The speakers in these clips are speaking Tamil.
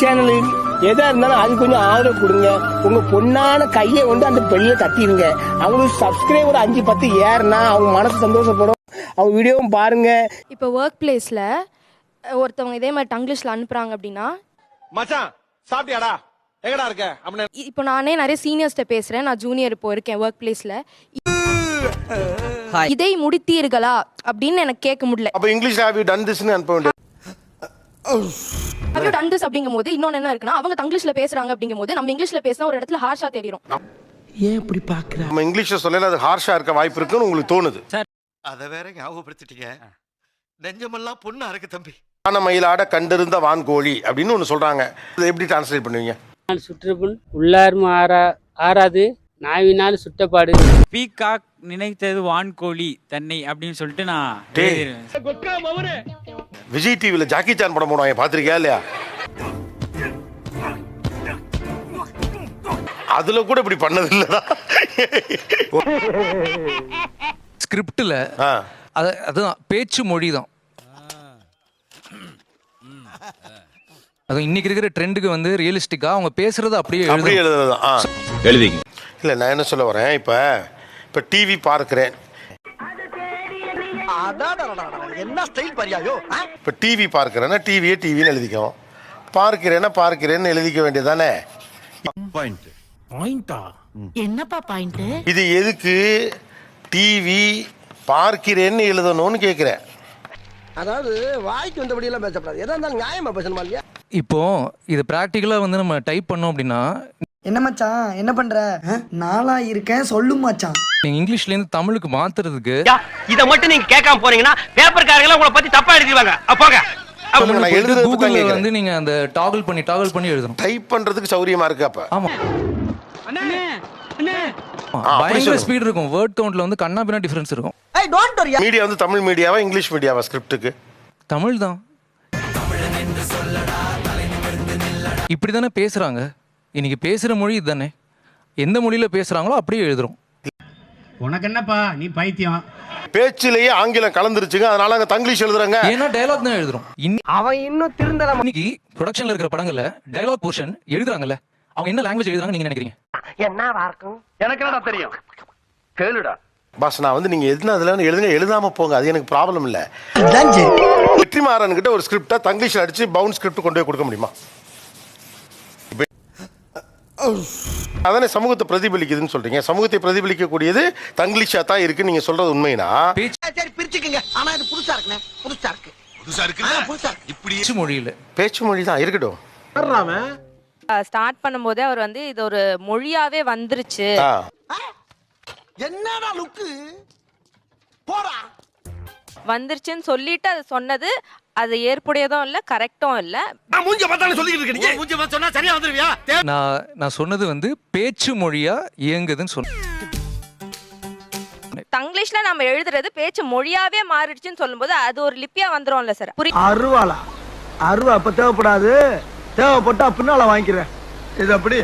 சேனல் எதா இருந்தாலும் அது கொஞ்சம் ஆதரவு கொடுங்க. உங்க பொண்ணான கையை வந்து அந்த பெண்ணில தட்டிடுங்க அவங்களுக்கு சப்ஸ்கிரைபர் அஞ்சு பத்து ஏறுனா அவங்க மனசு சந்தோஷப்படும். அவங்க வீடியோவும் பாருங்க. இப்போ ஒர்க் பிளேஸில் ஒருத்தவங்க இதே மாதிரி டங்கிலீஷில் அனுப்புகிறாங்க அப்படின்னா மச்சான் சாப்பிட்டியாடா? எங்கடா இருக்க? அப்படின்னு இப்போ நானே நிறைய சீனியர்ஸ்ட்ட பேசுகிறேன் நான் ஜூனியர் இப்போ இருக்கேன் ஒர்க் பிளேஸில் இதை முடித்தீர்களா? அப்படின்னு எனக்கு கேட்க முடியல. அப்ப இங்கிலீஷ்ல ஹேவ் யூ டன் திஸ்னு அனுப்ப வேண்டியது. அப்படியே டண்டஸ் அப்படிங்கும் போது இன்னொன்று என்ன இருக்குன்னா அவங்க தங்கிலீஷ்ல பேசுறாங்க அப்படிங்கும் போது நம்ம இங்கிலீஷ்ல பேசினா ஒரு இடத்துல ஹார்ஷா தெரியும். ஏன் இப்படி பாக்குற நம்ம இங்கிலீஷ்ல சொல்லல அது ஹார்ஷா இருக்க வாய்ப்பு இருக்குன்னு உங்களுக்கு தோணுது. அத வேற ஞாபகப்படுத்திட்டீங்க. நெஞ்சமெல்லாம் பொண்ணா இருக்கு தம்பி. ஆன மயிலாட கண்டிருந்த வான்கோழி அப்படின்னு ஒன்று சொல்றாங்க. இதை எப்படி டிரான்ஸ்லேட் பண்ணுவீங்க? நாள் சுற்றுப்புண் உள்ளாரும் ஆறா ஆறாது நாவினால் சுட்டப்பாடு. பீகாக் நினைத்தது வான்கோழி தன்னை அப்படின்னு சொல்லிட்டு நான். விஜய் டிவில ஜாக்கி சான் படம் போடுவாங்க பாத்திருக்கியா இல்லையா? அதுல கூட இப்படி பண்ணது இல்லடா. ஸ்கிரிப்டில் ஆ. அது அதுதான் பேச்சு மொழி தான் அது இன்னைக்கு இருக்கிற ட்ரெண்டுக்கு வந்து ரியலிஸ்டிக்கா அவங்க பேசுறது அப்படியே அப்படியே. எழுதுறது ஆ. எழுதிங்க இல்ல நான் என்ன சொல்ல வரேன் இப்ப இப்ப டிவி பார்க்கிறேன். என்ன ஸ்டைல் பரியாயோ இப்ப டிவி பார்க்கிறேன்னா டிவியே டிவின்னு எழுதிக்கும் பார்க்கிறேன்னா பார்க்கிறேன்னு எழுதிக்க வேண்டியதானே என்னப்பா பாயிண்ட் இது எதுக்கு டிவி பார்க்கிறேன்னு எழுதணும்னு கேட்கிறேன் அதாவது வாய்க்கு வந்தபடி எல்லாம் பேசப்படாது. எதா இருந்தாலும் நியாயமா பேசணுமா இல்லையா? இப்போ இது ப்ராக்டிக்கலா வந்து நம்ம டைப் பண்ணோம் அப்படின்னா என்ன மச்சான்? என்ன பண்ற? நாளா இருக்கேன் சொல்லு மச்சான். நீங்க இங்கிலீஷ்ல இருந்து தமிழுக்கு மாத்துறதுக்கு இத மட்டும் நீங்க கேட்காம போனீங்கன்னா பேப்பர்காரங்க உங்களை பத்தி தப்பா எழுதிடுவாங்க. போங்க. சொல்லுங்க, நான் எழுதுறது பத்தி தான் கூகுள்ல. வந்து நீங்க அந்த டாகல் பண்ணி டாகல் பண்ணி எழுதணும். டைப் பண்றதுக்கு சௌரியமா இருக்கு அப்ப. ஆமா. பயங்கர. ஸ்பீட் இருக்கும். வேர்ட் கவுண்ட்ல வந்து கண்ணா பின்னா டிஃபரன்ஸ் இருக்கும். ஏய் டோன்ட் வரி மீடியா வந்து தமிழ் மீடியாவா இங்கிலீஷ் மீடியாவா ஸ்கிரிப்டுக்கு தமிழ் தான் இப்படி தானே பேசுறாங்க. இன்னைக்கு பேசுற மொழி இதுதானே. எந்த மொழியில பேசுறாங்களோ அப்படியே எழுதுறோம். உனக்கு என்னப்பா நீ பைத்தியம். பேச்சிலேயே ஆங்கிலம் கலந்துருச்சுங்க அதனால அங்க தங்கிலீஷ் எழுதுறாங்க. ஏன்னா டயலாக் தான் எழுதுறோம். அவன் இன்னும் திருந்தல இன்னைக்கு ப்ரொடக்ஷன்ல இருக்கிற படங்கள்ல டயலாக் போர்ஷன் எழுதுறாங்கல்ல. அவங்க என்ன லாங்குவேஜ் எழுதுறாங்க நீங்க நினைக்கிறீங்க? என்னவா இருக்கும்? எனக்கு என்னடா தெரியும்? கேளுடா. பாஸ் நான் வந்து நீங்க எதுனா அதுல எழுதுங்க எழுதாம போங்க அது எனக்கு ப்ராப்ளம் இல்ல. அதான் சரி வெற்றிமாறன் கிட்ட ஒரு ஸ்கிரிப்டா தங்கிலீஷ்ல அடிச்சு பவுன் ஸ்கிரிப்ட் கொண்டு போய் கொடுக்க முடியுமா? அதானே சமூகத்தை பிரதிபலிக்குதுன்னு சொல்றீங்க. சமூகத்தை பிரதிபலிக்கக்கூடியது தங்கிலீஷா தான் இருக்கு. நீங்க சொல்றது உண்மைனா? சரி பிரிச்சுக்கங்க. ஆனா இது புதுசா இருக்குண்ணே. புதுசா இருக்கு. புதுசா இருக்கு புதுசா இருக்கு. இப்படி பேச்சு மொழியில பேச்சு மொழி தான் இருக்கட்டும். ஸ்டார்ட் பண்ணும்போதே அவர் வந்து இது ஒரு மொழியாவே வந்துருச்சு. என்னடா லுக்கு போடா. வந்துருச்சுன்னு சொல்லிட்டு அது சொன்னது அது ஏற்புடையதும் இல்ல கரெக்டும் இல்ல. மூஞ்ச பார்த்தாலும் சொல்லிட்டு இருக்கீங்க மூஞ்ச பார்த்து சொன்னா சரியா வந்துருவியா? நான் நான் சொன்னது வந்து பேச்சு மொழியா இயங்குதுன்னு சொன்னேன் தங்கிலீஷ்ல நம்ம எழுதுறது பேச்சு மொழியாவே மாறிடுச்சுன்னு சொல்லும்போது அது ஒரு லிப்பியா வந்துரும்ல சார். அருவாளா? அருவா அப்ப தேவைப்படாது. தேவைப்பட்டா பின்னால வாங்கிக்கிறேன். இது அப்படி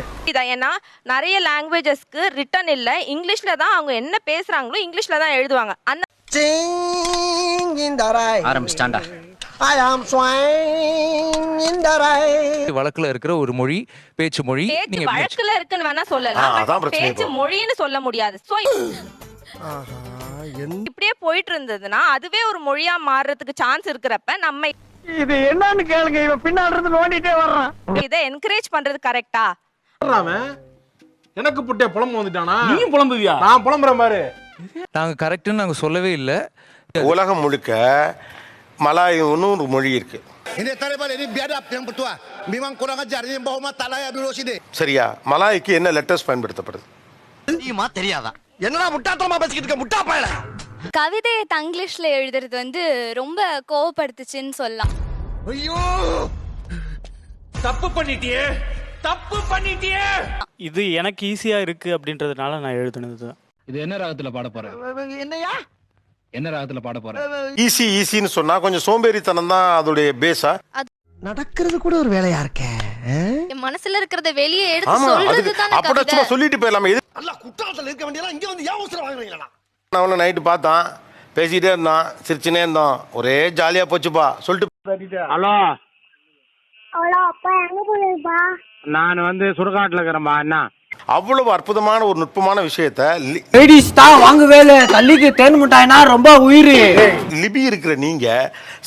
ஏன்னா நிறைய லாங்குவேஜஸ்க்கு ரிட்டன் இல்ல இங்கிலீஷ்ல தான் அவங்க என்ன பேசுறாங்களோ இங்கிலீஷ்ல தான் எழுதுவாங்க. அந்த ஆரம்பிச்சிட்டாண்டா வழக்குல இருக்கிற ஒரு மொழி பேச்சு மொழி பேச்சு நீங்க வழக்குல இருக்குன்னு வேணா சொல்லலாம். பேச்சு. மொழின்னு சொல்ல முடியாது. இப்படியே போயிட்டு இருந்ததுன்னா அதுவே ஒரு மொழியா மாறுறதுக்கு சான்ஸ் இருக்கிறப்ப நம்ம இது என்னன்னு கேளுங்க இவன் பின்னால இருந்து நோண்டிட்டே வர்றான். இதை என்கரேஜ் பண்றது கரெக்டா எனக்கு புட்டே புலம்பு வந்துட்டானா? நீயும் புலம்புவியா? நான் புலம்புறேன் பாரு. நாங்க கரெக்ட்னு நாங்க சொல்லவே இல்லை. உலகம் முழுக்க மலாயுன்னு ஒரு மொழி இருக்கு Ini taliban ini biadab yang bertua. Memang kurang ajar ini bawa mata layak dulu sini. சரியா மலாய்க்கு என்ன லெட்டர்ஸ் பயன்படுத்தப்படுது. கவிதையை தங்கிலீஷ்ல எழுதுறது வந்து ரொம்ப கோவப்படுத்துச்சுன்னு சொல்லலாம். ஐயோ! தப்பு பண்ணிட்டியே தப்பு பண்ணிட்டியே! இது எனக்கு ஈஸியா இருக்கு அப்படின்றதுனால நான் எழுதுனது தான் இது என்ன ராகத்துல பாட போற என்னையா? என்ன ராகத்துல பாட போற? ஈஸி ஈஸின்னு சொன்னா கொஞ்சம் சோம்பேறித்தனம் தான் அதோடைய பேஸா நடக்கிறது கூட ஒரு வேலையா இருக்கே? என் மனசுல இருக்கிறத வெளியே எடுத்து சொல்றது தானே அப்பட சும்மா சொல்லிட்டு போயிடலாமே. இது நல்லா குற்றாலத்துல இருக்க வேண்டியதெல்லாம் இங்க வந்து ஏன் அவசரம் வாங்குறீங்களா? நான் அவனை நைட்டு பார்த்தான். பேசிக்கிட்டே இருந்தான். சிரிச்சுனே இருந்தோம் ஒரே ஜாலியா போச்சுப்பா. சொல்லிட்டு ஹலோ. அவ்வளோ அப்பா எங்க போயிருப்பா நான் வந்து சுடுகாட்டில் இருக்கிறேன்பா அண்ணா. அவ்வளவு அற்புதமான ஒரு நுட்பமான விஷயத்த லேடிஸ் தான் வாங்குவே தள்ளிக்கு தேன் மிட்டாய்னா ரொம்ப உயிர். லிபி இருக்கிற நீங்க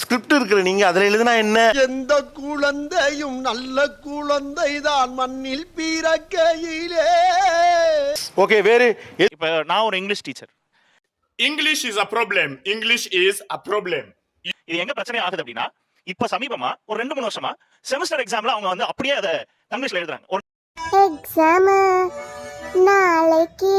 ஸ்கிரிப்ட் இருக்கிற நீங்க அதுல எழுதுனா என்ன? எந்த குழந்தையும் நல்ல குழந்தை தான் மண்ணில் பிறக்கையிலே. ஓகே வேறு இப்ப நான் ஒரு English teacher English is a problem English is a problem இது எங்க பிரச்சனை ஆகுது அப்படின்னா இப்ப சமீபமா ஒரு ரெண்டு மூணு வருஷமா செமஸ்டர் எக்ஸாம்ல அவங்க வந்து அப்படியே அதை தங்கிலீஷ்ல எழுதுறாங்க. எக்ஸாம் நாளைக்கு.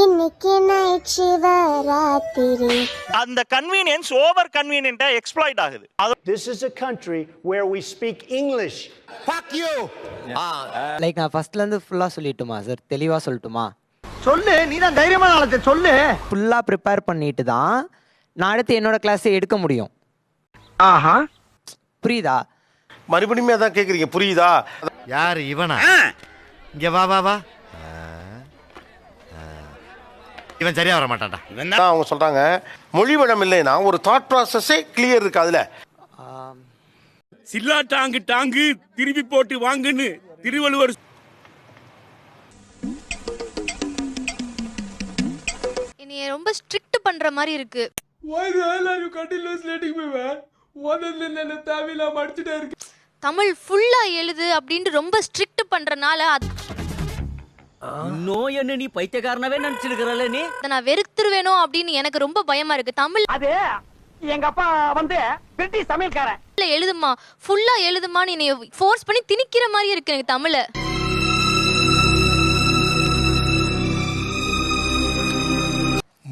இன்னைக்கு நைட் சிவராத்திரி. அந்த கன்வீனியன்ஸ் ஓவர் கன்வீனியன்ட்டா எக்ஸ்ப்ளாய்ட் ஆகுது. This is a country where we speak English. Fuck you. Like நான் ஃபர்ஸ்ட்ல இருந்து ஃபுல்லா சொல்லிட்டுமா சார் தெளிவா சொல்லட்டுமா? சொல்லு நீ தான் தைரியமான ஆளத்தை சொல்லு. ஃபுல்லா ப்ரிப்பேர் பண்ணிட்டு தான் நான் அடுத்து என்னோட கிளாஸை எடுக்க முடியும். ஆஹா. புரியுதா? மறுபடியும் அதான் கேக்குறீங்க புரியுதா? யாரு இவனா? இங்க வா வா வா. இவன் சரியா வர மாட்டான்டா. அதான் அவங்க சொல்றாங்க மொழி வளம் இல்லைன்னா ஒரு தாட் ப்ராசஸே கிளியர் இருக்கு அதுல. சில்லா டாங்கு டாங்கு திருப்பி போட்டு வாங்குன்னு திருவள்ளுவர் என்னைய ரொம்ப ஸ்ட்ரிக்ட் பண்ற மாதிரி இருக்கு தமிழ் ஃபுல்லா எழுது அப்படின்ட்டு ரொம்ப ஸ்ட்ரிக்ட் பண்றனால அது- நோய் என்ன நீ பைத்தியக்காரனவே நினைச்சிருக்கிறல்ல நீ? அதை நான் வெறுத்துருவேனோ அப்படின்னு எனக்கு ரொம்ப பயமா இருக்கு. தமிழ் அது எங்க அப்பா வந்து பிரிட்டிஷ் சமையல்காரன் எழுதுமா ஃபுல்லா எழுதுமான்னு என்னைய ஃபோர்ஸ் பண்ணி திணிக்கிற மாதிரி இருக்கு எனக்கு தமிழ.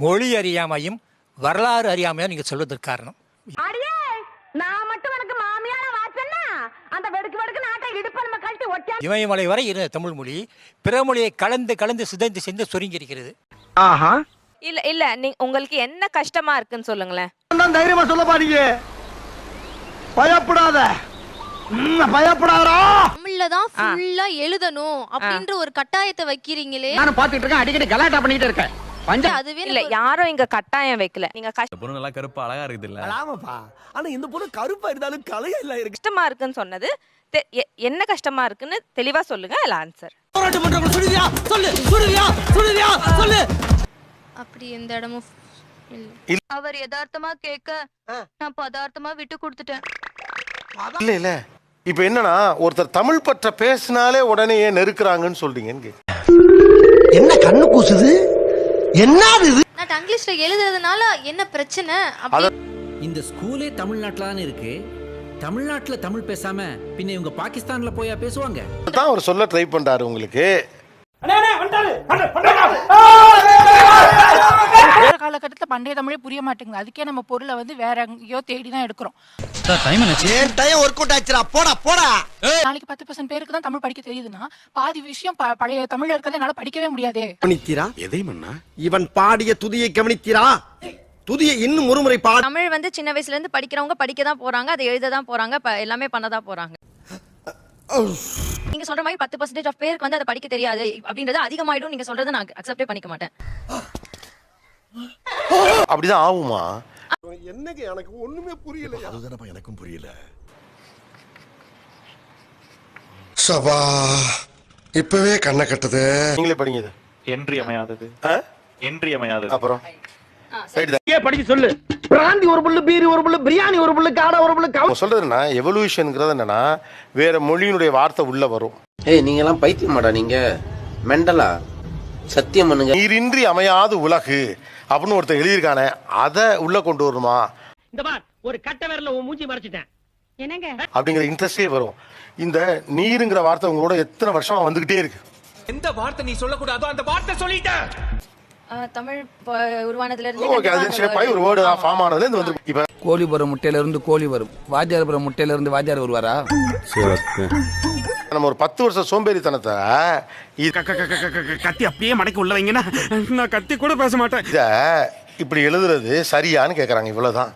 மொழி அறியாமையும் வரலாறு அறியாமையும் நீங்க சொல்வதற்கு காரணம் நான் மட்டும் எனக்கு மாமியார வாச்சன்னா அந்த வெடுக்கு வெடுக்கு நாட்டை இடுப்ப நம்ம கழட்டி ஒட்டியா இமயமலை வரை இருந்த தமிழ் மொழி. பிற மொழியை கலந்து கலந்து சிதைந்து சென்று சுருங்கி இருக்கிறது ஆஹா. இல்ல இல்ல நீங்க உங்களுக்கு என்ன கஷ்டமா இருக்குன்னு சொல்லுங்களேன். தைரியமா சொல்ல பாருங்க பயப்படாத. தமிழ்ல தான் ஃபுல்லா எழுதணும் அப்படின்ற ஒரு கட்டாயத்தை வைக்கிறீங்களே. நானும் பாத்துட்டு இருக்கேன் அடிக்கடி கலாட்டா பண்ணிட்டு இருக்கேன். அதுவே இல்ல யாரும் இங்க கட்டாயம் வைக்கல. நீங்க பொண்ணு நல்லா கருப்பா அழகா இருக்குது இல்ல ஆமாப்பா ஆனா இந்த பொண்ணு கருப்பா இருந்தாலும் கலையா இல்ல இருக்கு. கஷ்டமா இருக்குன்னு சொன்னது. என்ன கஷ்டமா இருக்குன்னு தெளிவா சொல்லுங்க இல்ல ஆன்சர் அப்படி எந்த இடமும் இல்ல. அவர் யதார்த்தமா கேட்க நான் பதார்த்தமா விட்டு கொடுத்துட்டேன். இல்ல இல்ல. இப்ப என்னன்னா ஒருத்தர் தமிழ் பற்ற பேசினாலே உடனே ஏன் நெருக்குறாங்கன்னு சொல்றீங்கன்னு கேக்குறேன். என்ன கண்ணு கூசுது? என்னது இது? நான் இங்கிலீஷ்ல எழுதுறதுனால என்ன பிரச்சனை? இந்த ஸ்கூலே தமிழ்நாட்டுல தானே இருக்கு. தமிழ்நாட்டுல தமிழ் பேசாம பின்ன இவங்க பாகிஸ்தான்ல போயா பேசுவாங்க? தான் அவர் சொல்ல ட்ரை பண்றாரு உங்களுக்கு. வேற காலகட்டத்துல பண்டைய தமிழே புரிய மாட்டேங்குது. அதுக்கே நம்ம பொருளை வந்து வேற எங்கேயோ தேடி தான் எடுக்கிறோம் ஏன் டைம் ஒர்க் அவுட் ஆச்சுடா? போடா போடா. நாளைக்கு பத்து பர்சன்ட் பேருக்கு தான் தமிழ் படிக்க தெரியுதுன்னா பாதி விஷயம் ப- பழைய தமிழ்ல இருக்கிறத என்னால படிக்கவே முடியாதே. கவனித்தீரா? எதை மன்னா? இவன் பாடிய துதியை கவனித்தீரா? துதியை இன்னும் ஒருமுறை பாட. தமிழ் வந்து சின்ன வயசுல இருந்து படிக்கிறவங்க படிக்க தான் போறாங்க அதை எழுத தான் போறாங்க எல்லாமே பண்ண தான் போறாங்க. நீங்க சொல்ற மாதிரி பத்து பர்சன்டேஜ் ஆஃப் பேருக்கு வந்து அதை படிக்க தெரியாது. அப்படின்றது அதிகமாயிடும் நீங்க சொல்றதை நான் அக்செப்டே பண்ணிக்க மாட்டேன். அப்படிதான் ஆகுமா? என்னங்க எனக்கு ஒண்ணுமே புரியல அதுதானப்பா எனக்கும் புரியல. சபா இப்பவே கண்ணை கட்டுது. நீங்களே படிங்க இது. என்றியமையாதது? என்றியமையாதது அப்புறம்? படிச்சு சொல்லு. பிராந்தி ஒரு புல்லு பீரி ஒரு புல்லு பிரியாணி ஒரு புல்லு காடை ஒரு புல்லு அவங்க சொல்றது என்ன எவல்யூஷன்ங்கிறது என்னன்னா வேற மொழியினுடைய வார்த்தை உள்ள வரும். ஏய் நீங்க எல்லாம் பைத்தியமாடா நீங்க. மெண்டலா? சத்தியம் பண்ணுங்க. நீரின்றி அமையாது உலகு அப்படின்னு ஒருத்தர் எழுதியிருக்கானே அதை உள்ள கொண்டு வருமா இந்த பார் ஒரு கட்ட விரல உன் மூஞ்சி மறைச்சிட்டேன். என்னங்க? அப்படிங்கிற இன்ட்ரெஸ்டே வரும். இந்த நீருங்கிற வார்த்தை உங்களோட எத்தனை வருஷமா வந்துகிட்டே இருக்கு. எந்த வார்த்தை நீ சொல்லக்கூடாதோ அந்த வார்த்தை சொல்லிட்ட தமிழ் உருவானதுல ஓகே அது ஷேப் ஆகி ஒரு வேர்டு ஃபார்ம் ஆனதுல இருந்து வந்து இப்ப கோழிபுரம் முட்டையில இருந்து கோழி வரும். வாத்தியாரபுரம் முட்டையில இருந்து வாத்தியார் வருவாரா? நம்ம ஒரு பத்து வருஷம் சோம்பேறித்தனத்தை கத்தி அப்படியே மடக்கி உள்ள வைங்கன்னா நான் கத்தி கூட பேச மாட்டேன். இத இப்படி எழுதுறது சரியான்னு கேக்குறாங்க இவ்வளவுதான்.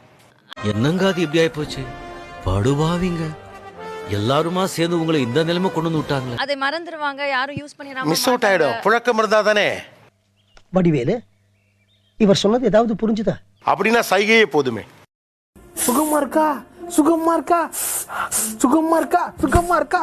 என்னங்க அது இப்படி ஆயி போச்சு படுபாவிங்க எல்லாருமா சேர்ந்து உங்களை இந்த நிலைமை கொண்டு வந்து விட்டாங்களே. அதை மறந்துடுவாங்க யாரும் யூஸ் பண்ணிடாம மிஸ் அவுட் ஆயிடும். புழக்கம் இருந்தா தானே. வடிவேலு இவர் சொன்னது ஏதாவது புரிஞ்சுதா? அப்படின்னா சைகையே போதுமே. சுகமா இருக்கா? சுகமா இருக்கா? சுகமா இருக்கா? சுகமா இருக்கா?